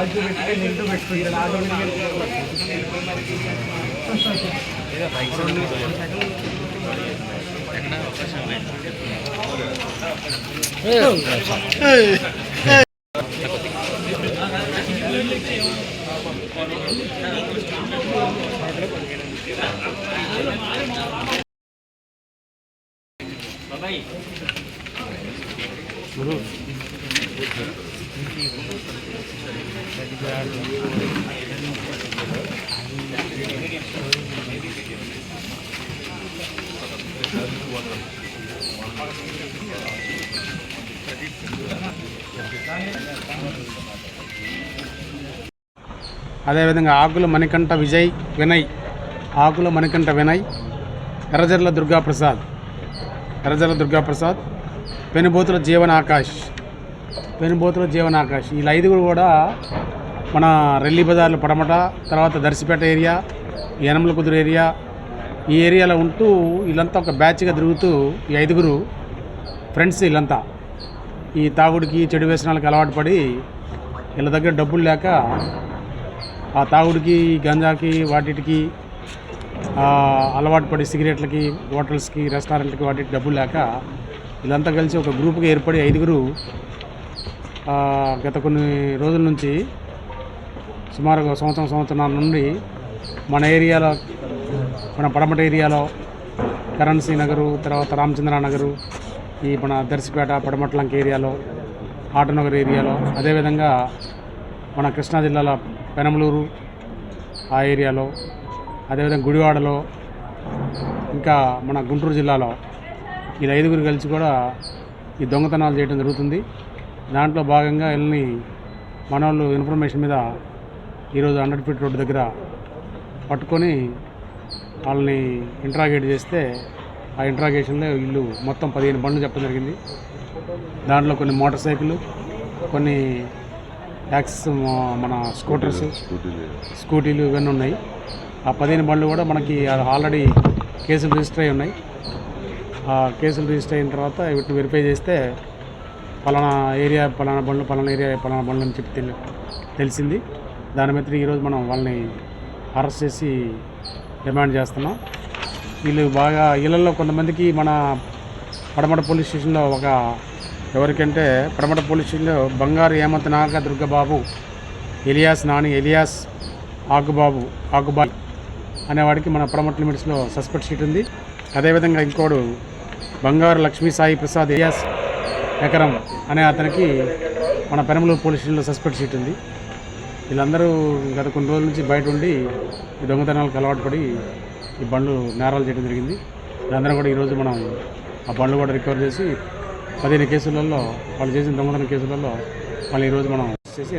Positive నిండు negative పెట్టుకుంటాడు ఆటోమేటిక్గా అదేవిధంగా ఆకుల మణికంఠ విజయ్ వినయ్ ఆకుల మణికంఠ వినయ్ ఎర్రజర్ల దుర్గాప్రసాద్ ఎర్రజర్ల దుర్గాప్రసాద్ పెనుబోతుల జీవన ఆకాష్ పెనుబోతుల జీవన ఆకాష్ వీళ్ళ ఐదుగురు కూడా మన రెల్లి బజార్లు పడమట తర్వాత దర్శిపేట ఏరియా యనమల కుదురు ఏరియా ఈ ఏరియాలో ఉంటూ వీళ్ళంతా ఒక బ్యాచ్గా తిరుగుతూ ఈ ఐదుగురు ఫ్రెండ్స్ వీళ్ళంతా. ఈ తాగుడికి చెడు వ్యసనాలకు అలవాటు పడి వీళ్ళ దగ్గర డబ్బులు లేక ఆ తాగుడికి గంజాకి వాటికి అలవాటు పడి సిగరెట్లకి హోటల్స్కి రెస్టారెంట్లకి వాటికి డబ్బులు లేక వీళ్ళంతా కలిసి ఒక గ్రూప్గా ఏర్పడి ఐదుగురు గత కొన్ని రోజుల నుంచి సుమారు సంవత్సరం సంవత్సరాల నుండి మన ఏరియాలో మన పడమట ఏరియాలో కరెన్సీ నగరు తర్వాత రామచంద్ర నగరు ఈ మన దర్శిపేట పడమట్లంక ఏరియాలో ఆటనగర్ ఏరియాలో అదేవిధంగా మన కృష్ణా జిల్లాలో పెనమలూరు ఆ ఏరియాలో అదేవిధంగా గుడివాడలో ఇంకా మన గుంటూరు జిల్లాలో ఈ ఐదుగురు కలిసి కూడా ఈ దొంగతనాలు చేయడం జరుగుతుంది. దాంట్లో భాగంగా వీళ్ళని మన వాళ్ళు ఇన్ఫర్మేషన్ మీద ఈరోజు హండ్రెడ్ ఫీట్ రోడ్డు దగ్గర పట్టుకొని వాళ్ళని ఇంట్రాగేట్ చేస్తే ఆ ఇంట్రాగేషన్లో వీళ్ళు మొత్తం పదిహేను బండ్లు చెప్పడం జరిగింది. దాంట్లో కొన్ని మోటార్ సైకిళ్ళు కొన్ని యాక్సెస్ మన స్కూటర్స్ స్కూటీలు ఇవన్నీ ఉన్నాయి. ఆ పదిహేను బండ్లు కూడా మనకి ఆల్రెడీ కేసులు రిజిస్టర్ అయి ఉన్నాయి. కేసులు రిజిస్టర్ అయిన తర్వాత వీటిని వెరిఫై చేస్తే పలానా ఏరియా పలానా బండ్లు పలానా ఏరియా పలానా బండ్లు అని చెప్పి తెలి తెలిసింది. దాని మీద ఈరోజు మనం వాళ్ళని అరెస్ట్ చేసి డిమాండ్ చేస్తున్నాం. వీళ్ళు బాగా వీళ్ళల్లో కొంతమందికి మన పడమట పోలీస్ స్టేషన్లో ఒక ఎవరికంటే పడమట పోలీస్ స్టేషన్లో బంగారు హేమంత్ నాగ దుర్గబాబు ఎలియాస్ నాని ఎలియాస్ ఆకుబాబు ఆకుబాయ్ అనేవాడికి మన పడమట లిమిట్స్లో సస్పెక్ట్ షీట్ ఉంది. అదేవిధంగా ఇంకోడు బంగారు లక్ష్మీ సాయి ప్రసాద్ ఎలియాస్ ఎకరం అనే అతనికి మన పెనమలూరు పోలీస్ స్టేషన్లో సస్పెక్ట్ షీట్ ఉంది. వీళ్ళందరూ గత కొన్ని రోజుల నుంచి బయట ఉండి ఈ దొంగతనాలకు అలవాటు పడి ఈ బండ్లు నేరాలు చేయడం జరిగింది. వీళ్ళందరూ కూడా ఈరోజు మనం ఆ బండ్లు కూడా రికవర్ చేసి పదిహేను కేసులలో వాళ్ళు చేసిన దొంగతన కేసులలో వాళ్ళు ఈరోజు మనం చేసి